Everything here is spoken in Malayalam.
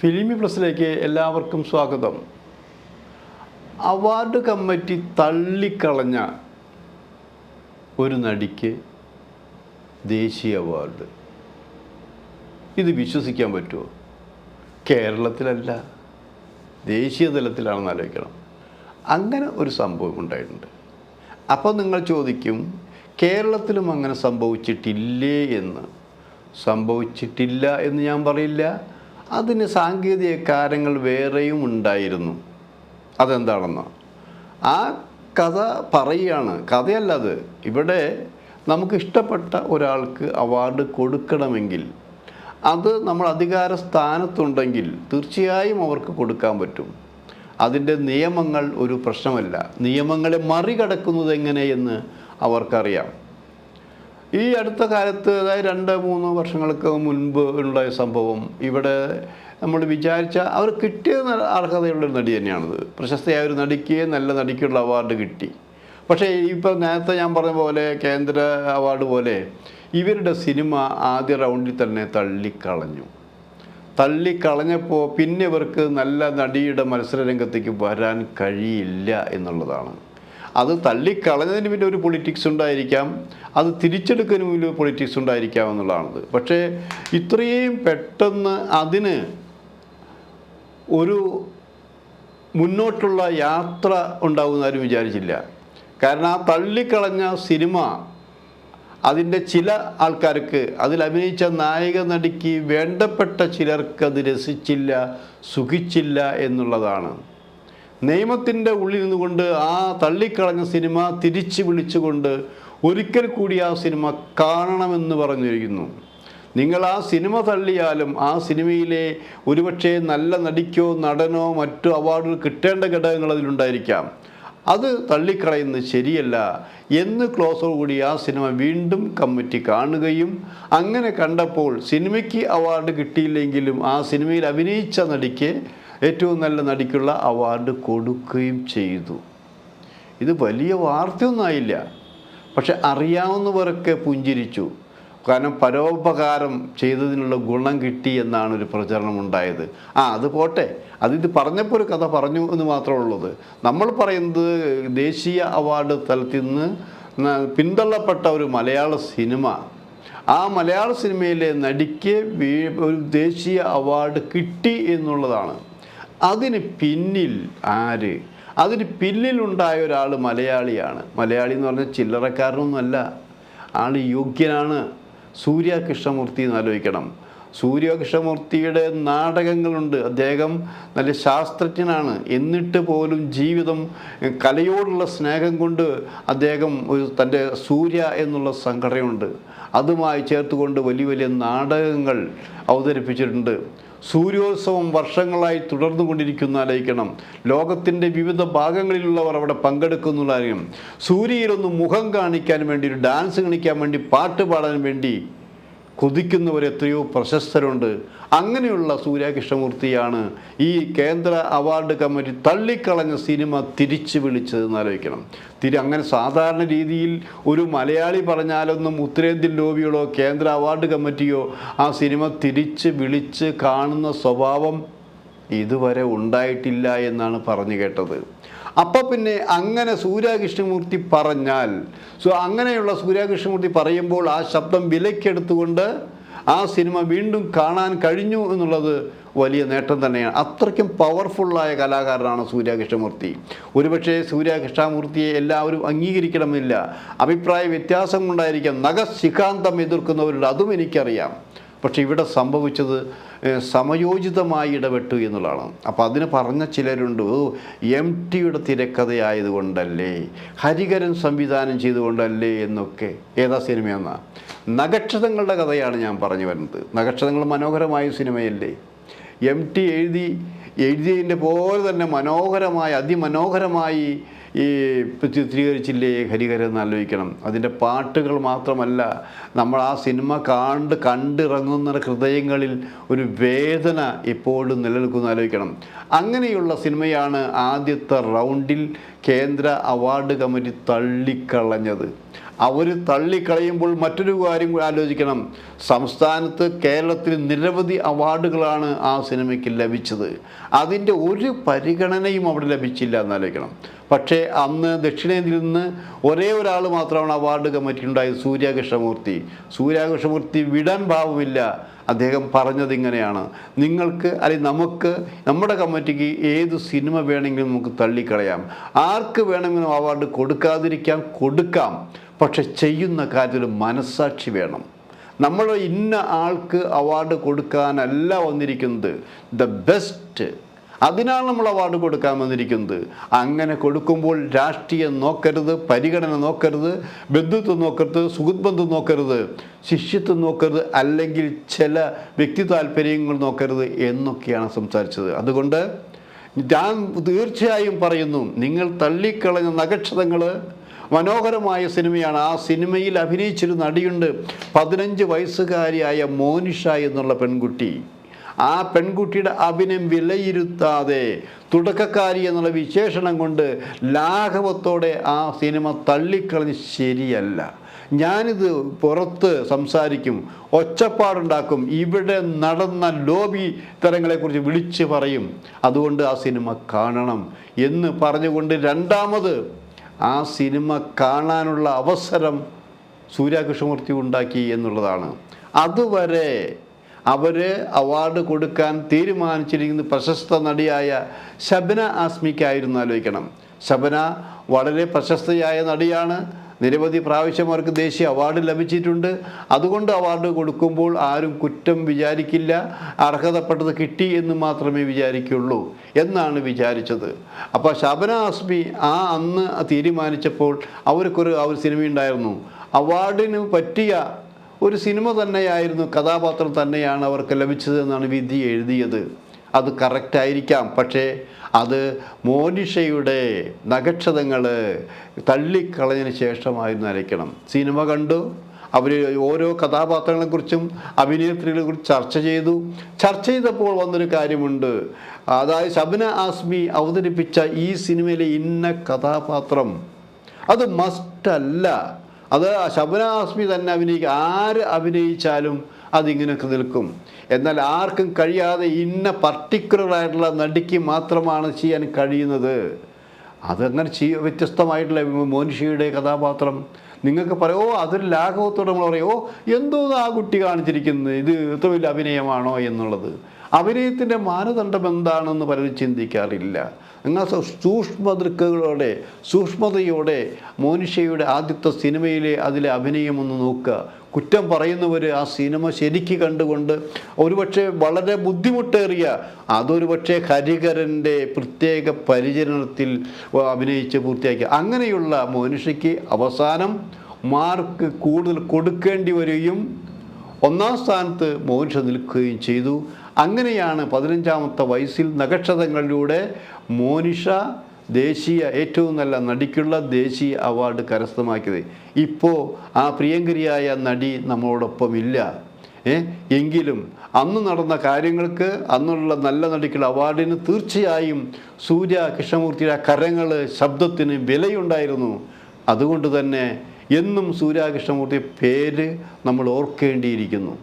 ഫിലിമി പ്ലസിലേക്ക് എല്ലാവർക്കും സ്വാഗതം. അവാർഡ് കമ്മിറ്റി തള്ളിക്കളഞ്ഞ ഒരു നടിക്ക് ദേശീയ അവാർഡ്. ഇത് വിശ്വസിക്കാൻ പറ്റുമോ? കേരളത്തിലല്ല ദേശീയ തലത്തിലാണെന്ന് ആലോചിക്കണം. അങ്ങനെ ഒരു സംഭവം ഉണ്ടായിട്ടുണ്ട്. അപ്പോൾ നിങ്ങൾ ചോദിക്കും കേരളത്തിലും അങ്ങനെ സംഭവിച്ചിട്ടില്ലേ എന്ന്? സംഭവിച്ചിട്ടില്ല എന്ന് ഞാൻ പറയില്ല. അതിന് സാങ്കേതിക കാര്യങ്ങൾ വേറെയും ഉണ്ടായിരുന്നു. അതെന്താണെന്ന്. ആ കഥ പറയുകയാണ്. കഥയല്ല അത്. ഇവിടെ നമുക്ക് ഇഷ്ടപ്പെട്ട ഒരാൾക്ക് അവാർഡ് കൊടുക്കണമെങ്കിൽ അത് നമ്മൾ അധികാര സ്ഥാനത്തുണ്ടെങ്കിൽ തീർച്ചയായും അവർക്ക് കൊടുക്കാൻ പറ്റും. അതിന്റെ നിയമങ്ങൾ ഒരു പ്രശ്നമല്ല. നിയമങ്ങളെ മറികടക്കുന്നത് എങ്ങനെയെന്ന് അവർക്കറിയാം. ഈ അടുത്ത കാലത്ത് അതായത് രണ്ട് മൂന്ന് വർഷങ്ങൾക്ക് മുൻപ് ഉണ്ടായ സംഭവം ഇവിടെ നമ്മൾ വിചാരിച്ച അവർ കിട്ടിയ അർഹതയുള്ള അർഹതയുള്ളൊരു നടി തന്നെയാണത്. പ്രശസ്തയായ ഒരു നടിക്ക് നല്ല നടിക്കുള്ള അവാർഡ് കിട്ടി. പക്ഷേ ഇപ്പോൾ നേരത്തെ ഞാൻ പറഞ്ഞ പോലെ കേന്ദ്ര അവാർഡ് പോലെ ഇവരുടെ സിനിമ ആദ്യ റൗണ്ടിൽ തന്നെ തള്ളിക്കളഞ്ഞു. തള്ളിക്കളഞ്ഞപ്പോൾ പിന്നെ ഇവർക്ക് നല്ല നടിയുടെ മത്സരരംഗത്തേക്ക് വരാൻ കഴിയില്ല എന്നുള്ളതാണ്. അത് തള്ളിക്കളഞ്ഞതിന് പിന്നെ ഒരു പൊളിറ്റിക്സ് ഉണ്ടായിരിക്കാം അത് തിരിച്ചെടുക്കുന്നതിന് ഒരു പൊളിറ്റിക്സ് ഉണ്ടായിരിക്കാം എന്നുള്ളതാണത്. പക്ഷേ ഇത്രയും പെട്ടെന്ന് അതിന് ഒരു മുന്നോട്ടുള്ള യാത്ര ഉണ്ടാവുമെന്ന് ആരും വിചാരിച്ചില്ല. കാരണം ആ തള്ളിക്കളഞ്ഞ സിനിമ അതിന്റെ ചില ആൾക്കാർക്ക് അതിൽ അഭിനയിച്ച നായിക നടിക്ക് വേണ്ടപ്പെട്ട ചിലർക്ക് അത് രസിച്ചില്ല സുഖിച്ചില്ല എന്നുള്ളതാണ്. നിയമത്തിന്റെ ഉള്ളിൽ നിന്നുകൊണ്ട് ആ തള്ളിക്കളഞ്ഞ സിനിമ തിരിച്ചു വിളിച്ചുകൊണ്ട് ഒരിക്കൽ കൂടി ആ സിനിമ കാണണമെന്ന് പറഞ്ഞിരിക്കുന്നു. നിങ്ങൾ ആ സിനിമ തള്ളിയാലും ആ സിനിമയിലെ ഒരുപക്ഷെ നല്ല നടിക്കോ നടനോ മറ്റു അവാർഡുകൾ കിട്ടേണ്ട ഘടകങ്ങൾ അതിലുണ്ടായിരിക്കാം. അത് തള്ളിക്കളയുന്നത് ശരിയല്ല എന്ന് ക്ലോസോടുകൂടി ആ സിനിമ വീണ്ടും കമ്മിറ്റി കാണുകയും അങ്ങനെ കണ്ടപ്പോൾ സിനിമയ്ക്ക് അവാർഡ് കിട്ടിയില്ലെങ്കിലും ആ സിനിമയിൽ അഭിനയിച്ച നടിക്ക് ഏറ്റവും നല്ല നടിക്കുള്ള അവാർഡ് കൊടുക്കുകയും ചെയ്തു. ഇത് വലിയ വാർത്തയൊന്നായില്ല പക്ഷെ അറിയാവുന്നവരൊക്കെ പുഞ്ചിരിച്ചു. കാരണം പരോപകാരം ചെയ്തതിനുള്ള ഗുണം കിട്ടി എന്നാണ് ഒരു പ്രചരണം ഉണ്ടായത്. ആ അത് പോട്ടെ. അതിത് പറഞ്ഞപ്പോൾ ഒരു കഥ പറഞ്ഞു എന്ന് മാത്രമേ ഉള്ളത്. നമ്മൾ പറയുന്നത് ദേശീയ അവാർഡ് തലത്തിൽ നിന്ന് പിന്തള്ളപ്പെട്ട ഒരു മലയാള സിനിമ. ആ മലയാള സിനിമയിലെ നടിക്ക് ഒരു ദേശീയ അവാർഡ് കിട്ടി എന്നുള്ളതാണ്. അതിന് പിന്നിൽ ആര്? അതിന് പിന്നിലുണ്ടായ ഒരാൾ മലയാളിയാണ്. മലയാളി എന്ന് പറഞ്ഞാൽ ചില്ലറക്കാരനൊന്നുമല്ല. ആൾ യോഗ്യനാണ്. സൂര്യ കൃഷ്ണമൂർത്തി എന്ന് ആലോചിക്കണം. സൂര്യ കൃഷ്ണമൂർത്തിയുടെ നാടകങ്ങളുണ്ട്. അദ്ദേഹം നല്ല ശാസ്ത്രജ്ഞനാണ്. എന്നിട്ട് പോലും ജീവിതം കലയോടുള്ള സ്നേഹം കൊണ്ട് അദ്ദേഹം ഒരു തന്റെ സൂര്യ എന്നുള്ള സംഘടനയുണ്ട്. അതുമായി ചേർത്തുകൊണ്ട് വലിയ വലിയ നാടകങ്ങൾ അവതരിപ്പിച്ചിട്ടുണ്ട്. സൂര്യോത്സവം വർഷങ്ങളായി തുടർന്നു കൊണ്ടിരിക്കുന്ന ആലോചിക്കണം ലോകത്തിന്റെ വിവിധ ഭാഗങ്ങളിലുള്ളവർ അവിടെ പങ്കെടുക്കുന്നുള്ളതായിരിക്കും സൂര്യയിലൊന്ന് മുഖം കാണിക്കാൻ വേണ്ടി ഒരു ഡാൻസ് കളിക്കാൻ വേണ്ടി പാട്ട് പാടാൻ വേണ്ടി കൊതിക്കുന്നവർ എത്രയോ പ്രശസ്തരുണ്ട്. അങ്ങനെയുള്ള സൂര്യകൃഷ്ണമൂർത്തിയാണ് ഈ കേന്ദ്ര അവാർഡ് കമ്മിറ്റി തള്ളിക്കളഞ്ഞ സിനിമ തിരിച്ചു വിളിച്ചതെന്ന് ആലോചിക്കണം. തിരി അങ്ങനെ സാധാരണ രീതിയിൽ ഒരു മലയാളി പറഞ്ഞാലൊന്നും ഉത്തരേന്ത്യൻ ലോബികളോ കേന്ദ്ര അവാർഡ് കമ്മിറ്റിയോ ആ സിനിമ തിരിച്ച് വിളിച്ച് കാണുന്ന സ്വഭാവം ഇതുവരെ ഉണ്ടായിട്ടില്ല എന്നാണ് പറഞ്ഞു കേട്ടത്. അപ്പോൾ പിന്നെ അങ്ങനെ സൂര്യകൃഷ്ണമൂർത്തി പറഞ്ഞാൽ സോ അങ്ങനെയുള്ള സൂര്യകൃഷ്ണമൂർത്തി പറയുമ്പോൾ ആ ശബ്ദം വിലക്കെടുത്തുകൊണ്ട് ആ സിനിമ വീണ്ടും കാണാൻ കഴിഞ്ഞു എന്നുള്ളത് വലിയ നേട്ടം തന്നെയാണ്. അത്രയ്ക്കും പവർഫുള്ളായ കലാകാരനാണ് സൂര്യകൃഷ്ണമൂർത്തി. ഒരുപക്ഷെ സൂര്യകൃഷ്ണമൂർത്തിയെ എല്ലാവരും അംഗീകരിക്കണമെന്നില്ല. അഭിപ്രായ വ്യത്യാസം ഉണ്ടായിരിക്കാം നഖശിഖാന്തം എതിർക്കുന്നവരുണ്ട് അതും എനിക്കറിയാം. പക്ഷേ ഇവിടെ സംഭവിച്ചത് സമയോചിതമായി ഇടപെട്ടു എന്നുള്ളതാണ്. അപ്പോൾ അതിന് പറഞ്ഞ ചിലരുണ്ട് എം ടിയുടെ തിരക്കഥയായതുകൊണ്ടല്ലേ ഹരികരൻ സംവിധാനം ചെയ്തുകൊണ്ടല്ലേ എന്നൊക്കെ. ഏതാ സിനിമയെന്നാ? നഗക്ഷതങ്ങളുടെ കഥയാണ് ഞാൻ പറഞ്ഞു വരുന്നത്. നഗക്ഷതങ്ങൾ മനോഹരമായ സിനിമയല്ലേ. എം ടി എഴുതി എഴുതിയതിന്റെ പോലെ തന്നെ മനോഹരമായി അതിമനോഹരമായി ഈ ചിത്രീകരിച്ചില്ലേ ഹരിഹരൻ എന്ന് ആലോചിക്കണം. അതിന്റെ പാട്ടുകൾ മാത്രമല്ല നമ്മൾ ആ സിനിമ കണ്ട് കണ്ടിറങ്ങുന്ന ഹൃദയങ്ങളിൽ ഒരു വേദന എപ്പോഴും നിലനിൽക്കുന്ന ആലോചിക്കണം. അങ്ങനെയുള്ള സിനിമയാണ് ആദ്യത്തെ റൗണ്ടിൽ കേന്ദ്ര അവാർഡ് കമ്മിറ്റി തള്ളിക്കളഞ്ഞത്. അവർ തള്ളിക്കളയുമ്പോൾ മറ്റൊരു കാര്യം കൂടി ആലോചിക്കണം. സംസ്ഥാനത്ത് കേരളത്തിൽ നിരവധി അവാർഡുകളാണ് ആ സിനിമയ്ക്ക് ലഭിച്ചത്. അതിന്റെ ഒരു പരിഗണനയും അവിടെ ലഭിച്ചില്ല എന്നാലോചിക്കണം. പക്ഷേ അന്ന് ദക്ഷിണേന്ത്യയിൽ നിന്ന് ഒരേ ഒരാൾ മാത്രമാണ് അവാർഡ് കമ്മിറ്റി ഉണ്ടായത് സൂര്യകൃഷ്ണമൂർത്തി. സൂര്യകൃഷ്ണമൂർത്തി വിടാൻ ഭാവമില്ല. അദ്ദേഹം പറഞ്ഞത് ഇങ്ങനെയാണ്. നിങ്ങൾക്ക് അല്ലെങ്കിൽ നമുക്ക് നമ്മുടെ കമ്മിറ്റിക്ക് ഏത് സിനിമ വേണമെങ്കിലും നമുക്ക് തള്ളിക്കളയാം. ആർക്ക് വേണമെങ്കിലും അവാർഡ് കൊടുക്കാതിരിക്കാം കൊടുക്കാം. പക്ഷെ ചെയ്യുന്ന കാര്യത്തിൽ മനസ്സാക്ഷി വേണം. നമ്മൾ ഇന്ന ആൾക്ക് അവാർഡ് കൊടുക്കാനല്ല വന്നിരിക്കുന്നത്. ദ ബെസ്റ്റ് അതിനാണ് നമ്മൾ അവാർഡ് കൊടുക്കാൻ വന്നിരിക്കുന്നത്. അങ്ങനെ കൊടുക്കുമ്പോൾ രാഷ്ട്രീയം നോക്കരുത് പരിഗണന നോക്കരുത് ബന്ധുത്വം നോക്കരുത് സുഹൃത്ബന്ധം നോക്കരുത് ശിഷ്യത്വം നോക്കരുത് അല്ലെങ്കിൽ ചില വ്യക്തി താല്പര്യങ്ങൾ നോക്കരുത് എന്നൊക്കെയാണ് സംസാരിച്ചത്. അതുകൊണ്ട് ഞാൻ തീർച്ചയായും പറയുന്നു നിങ്ങൾ തള്ളിക്കളഞ്ഞ നഗക്ഷതങ്ങൾ മനോഹരമായ സിനിമയാണ്. ആ സിനിമയിൽ അഭിനയിച്ചൊരു നടിയുണ്ട്. പതിനഞ്ച് വയസ്സുകാരിയായ മോനിഷ എന്നുള്ള പെൺകുട്ടി. ആ പെൺകുട്ടിയുടെ അഭിനയം വിലയിരുത്താതെ തുടക്കക്കാരി എന്നുള്ള വിശേഷണം കൊണ്ട് ലാഘവത്തോടെ ആ സിനിമ തള്ളിക്കളഞ്ഞ് ശരിയല്ല. ഞാനിത് പുറത്ത് സംസാരിക്കും. ഒച്ചപ്പാടുണ്ടാക്കും. ഇവിടെ നടന്ന ലോബി തരങ്ങളെക്കുറിച്ച് വിളിച്ച് പറയും. അതുകൊണ്ട് ആ സിനിമ കാണണം എന്ന് പറഞ്ഞുകൊണ്ട് രണ്ടാമത് ആ സിനിമ കാണാനുള്ള അവസരം സൂര്യകൃഷ്ണമൂർത്തി ഉണ്ടാക്കി എന്നുള്ളതാണ്. അതുവരെ അവർ അവാർഡ് കൊടുക്കാൻ തീരുമാനിച്ചിരിക്കുന്ന പ്രശസ്ത നടിയായ ശബന ആസ്മിക്കായിരുന്നു ആലോചിക്കണം. ശബന വളരെ പ്രശസ്തയായ നടിയാണ്. നിരവധി പ്രാവശ്യം അവർക്ക് ദേശീയ അവാർഡ് ലഭിച്ചിട്ടുണ്ട്. അതുകൊണ്ട് അവാർഡ് കൊടുക്കുമ്പോൾ ആരും കുറ്റം വിചാരിക്കില്ല. അർഹതപ്പെട്ടത് കിട്ടി എന്ന് മാത്രമേ വിചാരിക്കുള്ളൂ എന്നാണ് വിചാരിച്ചത്. അപ്പോൾ ശബന ആസ്മി ആ അന്ന് തീരുമാനിച്ചപ്പോൾ അവർക്കൊരു ആ ഒരു സിനിമ ഉണ്ടായിരുന്നു. അവാർഡിന് പറ്റിയ ഒരു സിനിമ തന്നെയായിരുന്നു കഥാപാത്രം തന്നെയാണ് അവർക്ക് ലഭിച്ചത് എന്നാണ് വിധി എഴുതിയത്. അത് കറക്റ്റായിരിക്കാം പക്ഷേ അത് മോനിഷയുടെ നഗക്ഷതങ്ങൾ തള്ളിക്കളഞ്ഞതിന് ശേഷമായിരുന്നു അരയ്ക്കണം. സിനിമ കണ്ടു. അവർ ഓരോ കഥാപാത്രങ്ങളെക്കുറിച്ചും അഭിനേത്രികളെ കുറിച്ച് ചർച്ച ചെയ്തു. ചർച്ച ചെയ്തപ്പോൾ വന്നൊരു കാര്യമുണ്ട്. അതായത് ശബന ആസ്മി അവതരിപ്പിച്ച ഈ സിനിമയിലെ ഇന്ന കഥാപാത്രം അത് മസ്റ്റല്ല അത് ശബന ആസ്മി തന്നെ അഭിനയിക്കുക ആര് അഭിനയിച്ചാലും അതിങ്ങനെയൊക്കെ നിൽക്കും. എന്നാൽ ആർക്കും കഴിയാതെ ഇന്ന പർട്ടിക്കുലർ ആയിട്ടുള്ള നടിക്ക് മാത്രമാണ് ചെയ്യാൻ കഴിയുന്നത്. അതങ്ങനെ ചെയ്യ വ്യത്യസ്തമായിട്ടുള്ള മോനിഷയുടെ കഥാപാത്രം. നിങ്ങൾക്ക് പറയോ അതൊരു ലാഘവത്തോടെ നമ്മൾ പറയോ. എന്തോ ആ കുട്ടി കാണിച്ചിരിക്കുന്നത്? ഇത് ഇത്ര വലിയ അഭിനയമാണോ എന്നുള്ളത്. അഭിനയത്തിന്റെ മാനദണ്ഡം എന്താണെന്ന് പലരും ചിന്തിക്കാറില്ല. നിങ്ങൾ സൂക്ഷ്മതൃക്കുകളോടെ സൂക്ഷ്മതയോടെ മോനിഷയുടെ ആദ്യത്തെ സിനിമയിലെ അതിലെ അഭിനയം ഒന്ന് നോക്കുക. കുറ്റം പറയുന്നവർ ആ സിനിമ ശരിക്ക് കണ്ടുകൊണ്ട് ഒരുപക്ഷെ വളരെ ബുദ്ധിമുട്ടേറിയ അതൊരു പക്ഷേ ഹരികരന്റെ പ്രത്യേക പരിചരണത്തിൽ അഭിനയിച്ച് പൂർത്തിയാക്കി. അങ്ങനെയുള്ള മനുഷ്യക്ക് അവസാനം മാർക്ക് കൂടുതൽ കൊടുക്കേണ്ടി വരികയും ഒന്നാം സ്ഥാനത്ത് മോനിഷ നിൽക്കുകയും ചെയ്തു. അങ്ങനെയാണ് പതിനഞ്ചാമത്തെ വയസ്സിൽ നക്ഷത്രങ്ങളിലൂടെ മോനിഷ ദേശീയ ഏറ്റവും നല്ല നടിക്കുള്ള ദേശീയ അവാർഡ് കരസ്ഥമാക്കിയത്. ഇപ്പോൾ ആ പ്രിയങ്കരിയായ നടി നമ്മളോടൊപ്പം ഇല്ല. എങ്കിലും അന്ന് നടന്ന കാര്യങ്ങൾക്ക് അന്നുള്ള നല്ല നടിക്കുള്ള അവാർഡിന് തീർച്ചയായും സൂര്യ കൃഷ്ണമൂർത്തിയുടെ കരങ്ങൾ ശബ്ദത്തിന് വിലയുണ്ടായിരുന്നു. അതുകൊണ്ട് തന്നെ എന്നും സൂര്യ കൃഷ്ണമൂർത്തി പേര് നമ്മൾ ഓർക്കേണ്ടിയിരിക്കുന്നു.